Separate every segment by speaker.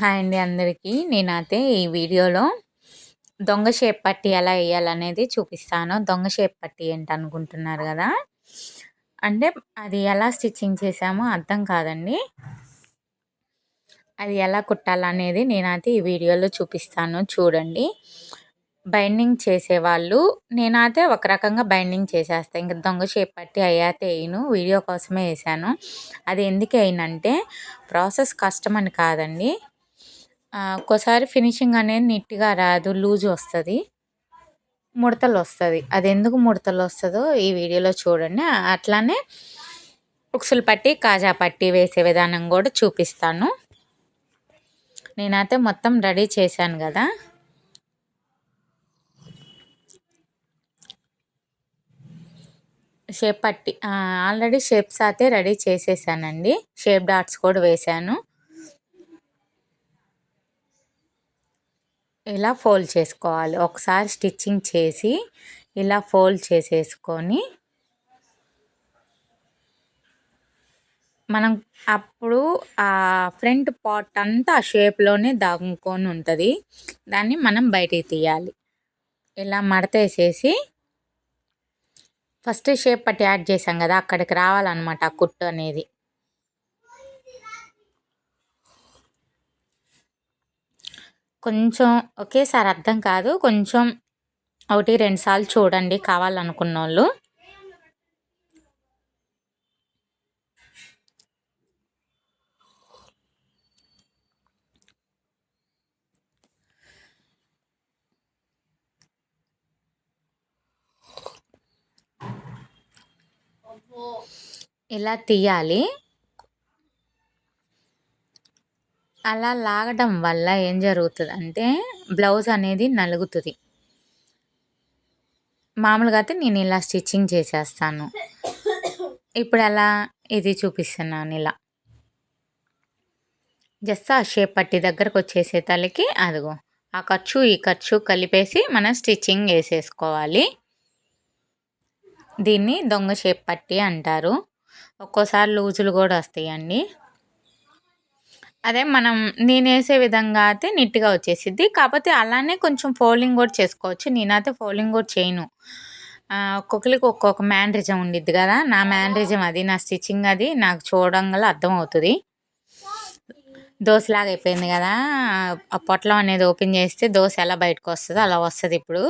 Speaker 1: Hi అండి అందరికీ. నేనైతే ఈ వీడియోలో దొంగ షేప్ పట్టి ఎలా వేయాలనేది చూపిస్తాను. దొంగ షేప్ పట్టి ఏంటి అనుకుంటున్నారు కదా? అంటే అది ఎలా స్టిచ్చింగ్ చేసామో అర్థం కాదండి. అది ఎలా కుట్టాలనేది నేనైతే ఈ వీడియోలో చూపిస్తాను. చూడండి. బైండింగ్ చేసేవాళ్ళు నేనైతే ఒక రకంగా బైండింగ్ చేసేస్తాను ఇంకా దొంగ షేప్ పట్టి అయ్యాతే వేయను. వీడియో కోసమే వేసాను అది ఎందుకు వేయనంటే ప్రాసెస్ కష్టమని కాదండి. ఒక్కోసారి ఫినిషింగ్ అనేది నీట్గా రాదు లూజ్ వస్తుంది. ముడతలు వస్తుంది. అది ఎందుకు ముడతలు వస్తుందో ఈ వీడియోలో చూడండి. అట్లానే ఉక్సులు పట్టి కాజా పట్టి వేసే విధానం కూడా చూపిస్తాను. నేనైతే మొత్తం రెడీ చేశాను కదా. షేప్ పట్టి ఆల్రెడీ షేప్స్ అయితే రెడీ చేసేసానండి. షేప్ డాట్స్ కూడా వేశాను ఇలా ఫోల్డ్ చేసుకోవాలి. ఒకసారి స్టిచ్చింగ్ చేసి ఇలా ఫోల్డ్ చేసేసుకొని మనం అప్పుడు ఆ ఫ్రంట్ పార్ట్ అంతా ఆ షేప్లోనే దాగుకొని ఉంటుంది. దాన్ని మనం బయటికి తీయాలి. ఇలా మడతేసేసి ఫస్ట్ షేప్ పట్టి యాడ్ చేసాం కదా అక్కడికి రావాలన్నమాట ఆ కుట్టు అనేది. కొంచెం ఒకేసారి అర్థం కాదు. కొంచెం ఒకటి రెండు సార్లు చూడండి కావాలనుకున్న వాళ్ళు ఇలా తీయాలి. అలా లాగడం వల్ల ఏం జరుగుతుంది అంటే బ్లౌజ్ అనేది నలుగుతుంది. మామూలుగా అయితే నేను ఇలా స్టిచ్చింగ్ చేసేస్తాను. ఇప్పుడు అలా ఇది చూపిస్తున్నాను ఇలా. జస్ట్ ఆ షేప్ పట్టి దగ్గరకు వచ్చేసే తలకి అదిగో ఆ ఖర్చు ఈ ఖర్చు కలిపేసి మనం స్టిచ్చింగ్ వేసేసుకోవాలి. దీన్ని దొంగ షేప్ పట్టి అంటారు. ఒక్కోసారి లూజులు కూడా వస్తాయండి. అదే మనం నేను వేసే విధంగా అయితే నీట్గా వచ్చేసిద్ది. కాకపోతే అలానే కొంచెం ఫోల్డింగ్ కూడా చేసుకోవచ్చు. నేనైతే ఫోల్డింగ్ కూడా చేయను. ఒక్కొక్కరికి ఒక్కొక్క మ్యాండ్రిజం ఉండిద్ది కదా. నా మ్యాండ్రిజం అది నా స్టిచ్చింగ్ అది నాకు చూడంగా అర్థమవుతుంది దోశలాగా అయిపోయింది కదా. ఆ పొట్లం అనేది ఓపెన్ చేస్తే దోశ ఎలా బయటకు వస్తుందో అలా వస్తుంది ఇప్పుడు.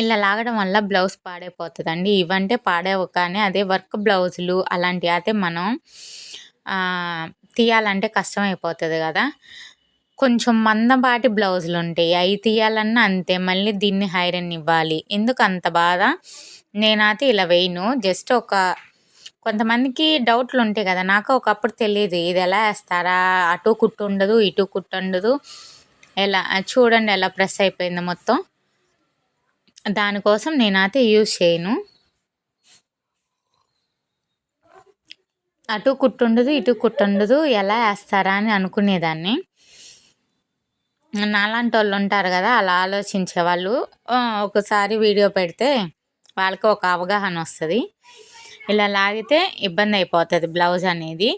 Speaker 1: ఇలా లాగడం వల్ల బ్లౌజ్ పాడైపోతుందండి. ఇవంటే పాడేవు కానీ అదే వర్క్ బ్లౌజులు అలాంటివి అయితే మనం తీయాలంటే కష్టమైపోతుంది కదా. కొంచెం మందపాటి బ్లౌజులు ఉంటాయి అవి తీయాలన్నా అంతే మళ్ళీ దీన్ని హైరన్ ఇవ్వాలి. ఎందుకు అంత బాధ? నేనైతే ఇలా వేయను. జస్ట్ ఒక కొంతమందికి డౌట్లు ఉంటాయి కదా. నాకు ఒకప్పుడు తెలియదు ఇది ఎలా వేస్తారా? అటు కుట్టు ఉండదు ఇటు కుట్టు ఉండదు. ఎలా చూడండి ఎలా ప్రెస్ అయిపోయింది మొత్తం. దానికోసం నేనైతే యూజ్ చేయను. అటు కుట్టుండదు ఇటు కుట్టుండదు ఎలా వేస్తారా అని అనుకునేదాన్ని. నాలాంటి వాళ్ళు ఉంటారు కదా అలా ఆలోచించే వాళ్ళు ఒకసారి వీడియో పెడితే వాళ్ళకి ఒక అవగాహన వస్తుంది. ఇలా లాగితే ఇబ్బంది అయిపోతుంది బ్లౌజ్ అనేది.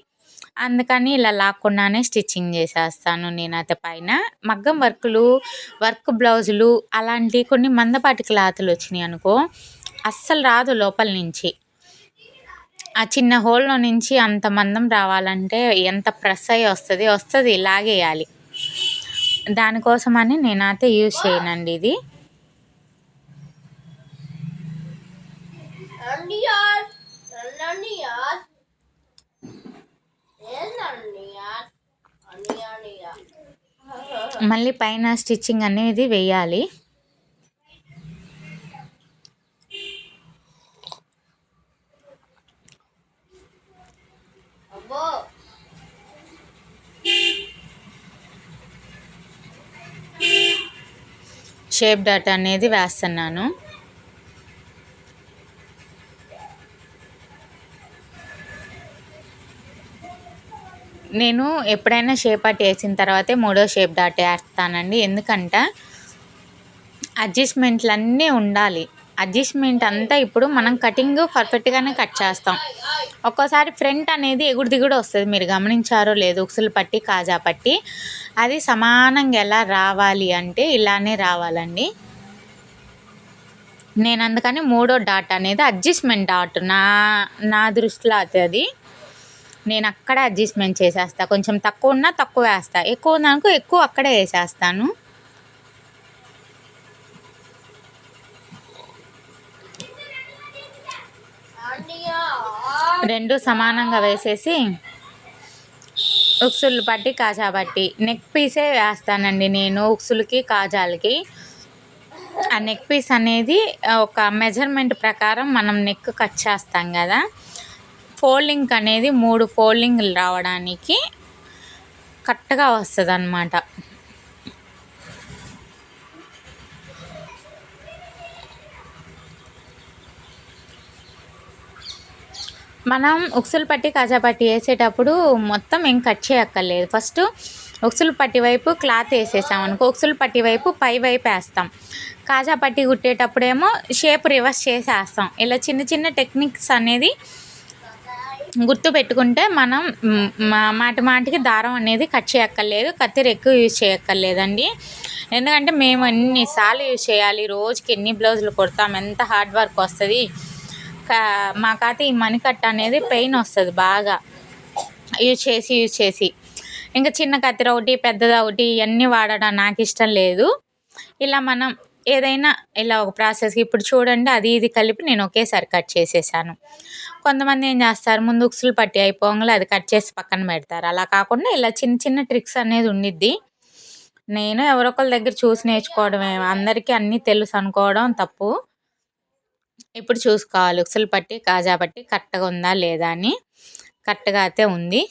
Speaker 1: అందుకని ఇలా లాక్కుండానే స్టిచ్చింగ్ చేసేస్తాను నేనైతే పైన. మగ్గం వర్కులు వర్క్ బ్లౌజులు అలాంటి కొన్ని మందపాటి క్లాతులు వచ్చినాయి అనుకో అస్సలు రాదు లోపల నుంచి. ఆ చిన్న హోల్లో నుంచి అంత మందం రావాలంటే ఎంత ప్రెస్ అయ్యి వస్తుంది వస్తుంది లాగేయాలి దానికోసమని నేనైతే యూజ్ చేయనండి ఇది. మళ్ళీ పైన స్టిచ్చింగ్ అనేది వేయాలి. షేప్ డాట్ అనేది వేస్తున్నాను. నేను ఎప్పుడైనా షేప్ అట్ వేసిన తర్వాతే మూడో షేప్ డాట్ వేస్తానండి. ఎందుకంటే అడ్జస్ట్మెంట్లు అన్నీ ఉండాలి. అడ్జస్ట్మెంట్ అంతా ఇప్పుడు మనం కటింగ్ పర్ఫెక్ట్గానే కట్ చేస్తాం. ఒక్కోసారి ఫ్రంట్ అనేది ఎగుడు దిగుడు వస్తుంది. మీరు గమనించారో లేదు ఉక్సులు పట్టి కాజా పట్టి. అది సమానంగా ఎలా రావాలి అంటే ఇలానే రావాలండి. నేను అందుకని మూడో డాట్ అనేది అడ్జస్ట్మెంట్ డాట్ నా నా దృష్టిలో అయితే అది. నేను అక్కడ అడ్జస్ట్మెంట్ చేసేస్తా. కొంచెం తక్కువ ఉన్నా తక్కువ వేస్తా. ఎక్కువ ఉందనుకో ఎక్కువ అక్కడే వేసేస్తాను. రెండు సమానంగా వేసేసి ఉక్సులు పట్టి కాజా పట్టి. నెక్ పీసే వేస్తానండి నేను ఉక్సులకి కాజాలకి. ఆ నెక్ పీస్ అనేది ఒక మెజర్మెంట్ ప్రకారం మనం నెక్ కట్ చేస్తాం కదా. ఫోల్డింగ్ అనేది మూడు ఫోల్డింగ్లు రావడానికి కరెక్ట్గా వస్తుంది అన్నమాట మనం ఉక్సులు పట్టి కాజా పట్టి వేసేటప్పుడు మొత్తం ఏం కట్ చేయక్కర్లేదు. ఫస్ట్ ఉక్సులు పట్టి వైపు క్లాత్ వేసేసాం అనుకో ఉక్సులు పట్టి వైపు పై వైపు వేస్తాం. కాజా పట్టి కుట్టేటప్పుడేమో షేప్ రివర్స్ చేసేస్తాం. ఇలా చిన్న చిన్న టెక్నిక్స్ అనేది గుర్తు పెట్టుకుంటే మనం మాటి మాటికి దారం అనేది కట్ చేయక్కర్లేదు కత్తిరి ఎక్కువ యూజ్ చేయక్కర్లేదండి. ఎందుకంటే మేము ఎన్నిసార్లు యూజ్ చేయాలి రోజుకి ఎన్ని బ్లౌజులు కుడతాం ఎంత హార్డ్ వర్క్ వస్తుంది మాకైతే ఈ మణికట్ట అనేది పెయిన్ వస్తుంది బాగా. యూజ్ చేసి యూజ్ చేసి. ఇంకా చిన్న కత్తిర ఒకటి పెద్దది ఒకటి ఇవన్నీ వాడడం నాకు ఇష్టం లేదు. ఇలా మనం ఏదైనా ఇలా ఒక ప్రాసెస్కి ఇప్పుడు చూడండి అది ఇది కలిపి నేను ఒకేసారి కట్ చేసేసాను. కొంతమంది ఏం చేస్తారు ముందు ఉక్సులు పట్టి అయిపోగానే అది కట్ చేసి పక్కన పెడతారు. అలా కాకుండా ఇలా చిన్న చిన్న ట్రిక్స్ అనేది ఉండిద్ది. నేను ఎవరొకరి దగ్గర చూసి నేర్చుకోవడమే. అందరికీ అన్నీ తెలుసు అనుకోవడం తప్పు. ఇప్పుడు చూసుకోవాలి. ఉక్సులు పట్టి కాజా పట్టి కరెక్ట్గా ఉందా లేదా అని కరెక్ట్గా అయితే ఉంది.